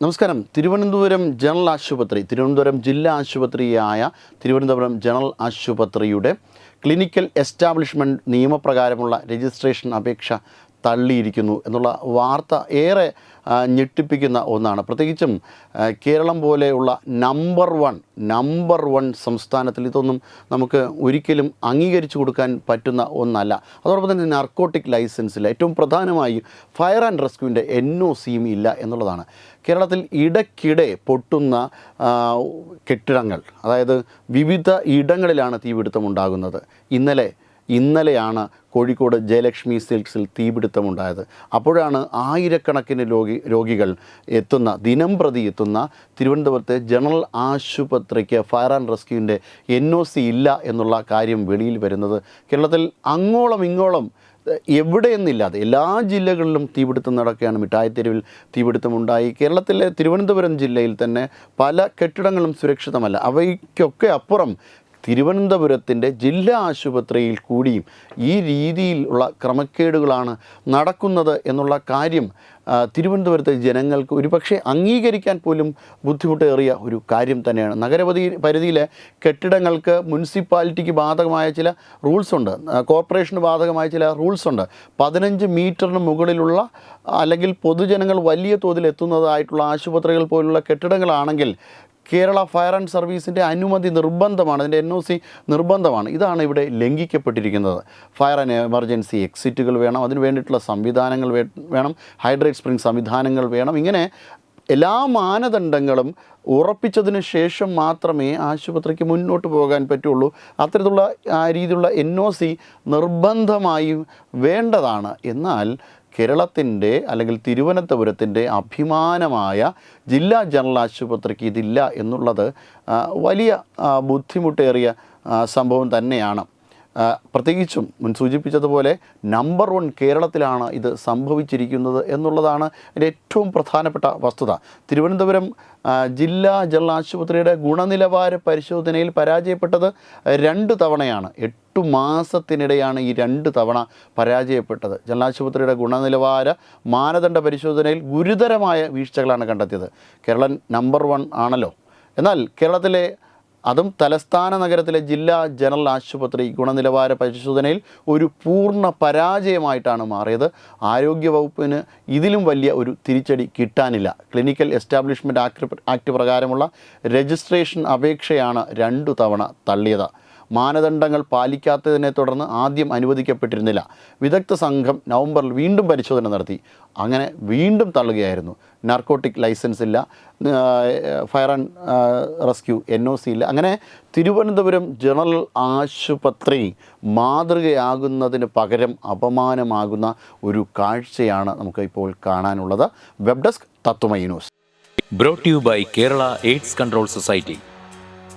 നമസ്കാരം. തിരുവനന്തപുരം ജനറൽ ആശുപത്രി തിരുവനന്തപുരം ജില്ലാ ആശുപത്രിയായ തിരുവനന്തപുരം ജനറൽ ആശുപത്രിയുടെ ക്ലിനിക്കൽ എസ്റ്റാബ്ലിഷ്മെന്റ് നിയമപ്രകാരമുള്ള രജിസ്ട്രേഷൻ അപേക്ഷ തള്ളിയിരിക്കുന്നു എന്നുള്ള വാർത്ത ഏറെ ഞെട്ടിപ്പിക്കുന്ന ഒന്നാണ്. പ്രത്യേകിച്ചും കേരളം പോലെയുള്ള നമ്പർ വൺ നമ്പർ വൺ സംസ്ഥാനത്തിൽ ഇതൊന്നും നമുക്ക് ഒരിക്കലും അംഗീകരിച്ചു കൊടുക്കാൻ പറ്റുന്ന ഒന്നല്ല. അതോടൊപ്പം തന്നെ നർക്കോട്ടിക് ലൈസൻസിൽ ഏറ്റവും പ്രധാനമായും ഫയർ ആൻഡ് റെസ്ക്യൂവിന്റെ എൻ ഒ സിയും ഇല്ല എന്നുള്ളതാണ്. കേരളത്തിൽ ഇടയ്ക്കിടെ പൊട്ടുന്ന കെട്ടിടങ്ങൾ അതായത് വിവിധ ഇടങ്ങളിലാണ് തീപിടുത്തം ഉണ്ടാകുന്നത് ഇന്നലെ ഇന്നലെയാണ് കോഴിക്കോട് ജയലക്ഷ്മി സിൽക്സിൽ തീപിടുത്തമുണ്ടായത്. അപ്പോഴാണ് ആയിരക്കണക്കിന് രോഗി രോഗികൾ എത്തുന്ന ദിനം പ്രതി എത്തുന്ന തിരുവനന്തപുരത്തെ ജനറൽ ആശുപത്രിക്ക് ഫയർ ആൻഡ് റെസ്ക്യൂവിന്റെ എൻ ഒ സി ഇല്ല എന്നുള്ള കാര്യം വെളിയിൽ വരുന്നത്. കേരളത്തിൽ അങ്ങോളം ഇങ്ങോളം എവിടെയെന്നില്ലാതെ എല്ലാ ജില്ലകളിലും തീപിടുത്തം നടക്കുകയാണ്. മിഠായിത്തെരുവിൽ തീപിടുത്തമുണ്ടായി. കേരളത്തിലെ തിരുവനന്തപുരം ജില്ലയിൽ തന്നെ പല കെട്ടിടങ്ങളും സുരക്ഷിതമല്ല. അവയ്ക്കൊക്കെ അപ്പുറം തിരുവനന്തപുരത്തിന്റെ ജില്ലാ ആശുപത്രിയിൽ കൂടിയും ഈ രീതിയിലുള്ള ക്രമക്കേടുകളാണ് നടക്കുന്നത് എന്നുള്ള കാര്യം തിരുവനന്തപുരത്തെ ജനങ്ങൾക്ക് ഒരുപക്ഷെ അംഗീകരിക്കാൻ പോലും ബുദ്ധിമുട്ടേറിയ ഒരു കാര്യം തന്നെയാണ്. നഗരപതി പരിധിയിലെ കെട്ടിടങ്ങൾക്ക് മുനിസിപ്പാലിറ്റിക്ക് ബാധകമായ ചില റൂൾസ് ഉണ്ട്. കോർപ്പറേഷന് ബാധകമായ ചില റൂൾസ് ഉണ്ട്. പതിനഞ്ച് മീറ്ററിന് മുകളിലുള്ള അല്ലെങ്കിൽ പൊതുജനങ്ങൾ വലിയ തോതിൽ എത്തുന്നതായിട്ടുള്ള ആശുപത്രികൾ പോലുള്ള കെട്ടിടങ്ങളാണെങ്കിൽ കേരള ഫയർ ആൻഡ് സർവീസിന്റെ അനുമതി നിർബന്ധമാണ് അതിന്റെ എൻ ഒ സി നിർബന്ധമാണ്. ഇതാണ് ഇവിടെ ലംഘിക്കപ്പെട്ടിരിക്കുന്നത്. ഫയർ ആൻഡ് എമർജൻസി എക്സിറ്റുകൾ വേണം അതിന് വേണ്ടിയിട്ടുള്ള സംവിധാനങ്ങൾ വേണം ഹൈഡ്രേറ്റ് സ്പ്രിംഗ് സംവിധാനങ്ങൾ വേണം. ഇങ്ങനെ എല്ലാ മാനദണ്ഡങ്ങളും ഉറപ്പിച്ചതിന് ശേഷം മാത്രമേ ആശുപത്രിക്ക് മുന്നോട്ട് പോകാൻ പറ്റുള്ളൂ. അത്തരത്തിലുള്ള ആ രീതിയിലുള്ള എൻ ഒ സി നിർബന്ധമായും വേണ്ടതാണ്. എന്നാൽ കേരളത്തിന്റെ അല്ലെങ്കിൽ തിരുവനന്തപുരത്തിന്റെ അഭിമാനമായ ജില്ലാ ജനറൽ ആശുപത്രിക്ക് ഇതില്ല എന്നുള്ളത് വലിയ ബുദ്ധിമുട്ടേറിയ സംഭവം തന്നെയാണ്. പ്രത്യേകിച്ചും മുൻ സൂചിപ്പിച്ചതുപോലെ നമ്പർ വൺ കേരളത്തിലാണ് ഇത് സംഭവിച്ചിരിക്കുന്നത് എന്നുള്ളതാണ് എന്റെ ഏറ്റവും പ്രധാനപ്പെട്ട വസ്തുത. തിരുവനന്തപുരം ജില്ലാ ജനറൽ ആശുപത്രിയുടെ ഗുണനിലവാര പരിശോധനയിൽ പരാജയപ്പെട്ടത് രണ്ട് തവണയാണ്. എട്ടു മാസത്തിനിടെയാണ് ഈ രണ്ട് തവണ പരാജയപ്പെട്ടത്. ജനറൽ ആശുപത്രിയുടെ ഗുണനിലവാര മാനദണ്ഡ പരിശോധനയിൽ ഗുരുതരമായ വീഴ്ചകളാണ് കണ്ടെത്തിയത്. കേരളം നമ്പർ വൺ ആണല്ലോ. എന്നാൽ കേരളത്തിലെ അതും തലസ്ഥാന നഗരത്തിലെ ജില്ലാ ജനറൽ ആശുപത്രി ഗുണനിലവാര പരിശോധനയിൽ ഒരു പൂർണ പരാജയമായിട്ടാണ് മാറിയത്. ആരോഗ്യവകുപ്പിന് ഇതിലും വലിയ ഒരു തിരിച്ചടി കിട്ടാനില്ല. ക്ലിനിക്കൽ എസ്റ്റാബ്ലിഷ്മെന്റ് ആക്ട് ആക്ട് പ്രകാരമുള്ള രജിസ്ട്രേഷൻ അപേക്ഷയാണ് രണ്ടു തവണ തള്ളിയത്. മാനദണ്ഡങ്ങൾ പാലിക്കാത്തതിനെ തുടർന്ന് ആദ്യം അനുവദിക്കപ്പെട്ടിരുന്നില്ല. വിദഗ്ധ സംഘം നവംബറിൽ വീണ്ടും പരിശോധന നടത്തി. അങ്ങനെ വീണ്ടും തള്ളുകയായിരുന്നു. നാർക്കോട്ടിക് ലൈസൻസ് ഇല്ല. Fire and rescue N O C ഇല്ല. അങ്ങനെ തിരുവനന്തപുരം ജനറൽ ആശുപത്രി മാതൃകയാകുന്നതിന് പകരം അപമാനമാകുന്ന ഒരു കാഴ്ചയാണ് നമുക്ക് ഇപ്പോൾ കാണാനുള്ളത് web desk Tatwamayi news brought you by Kerala AIDS control society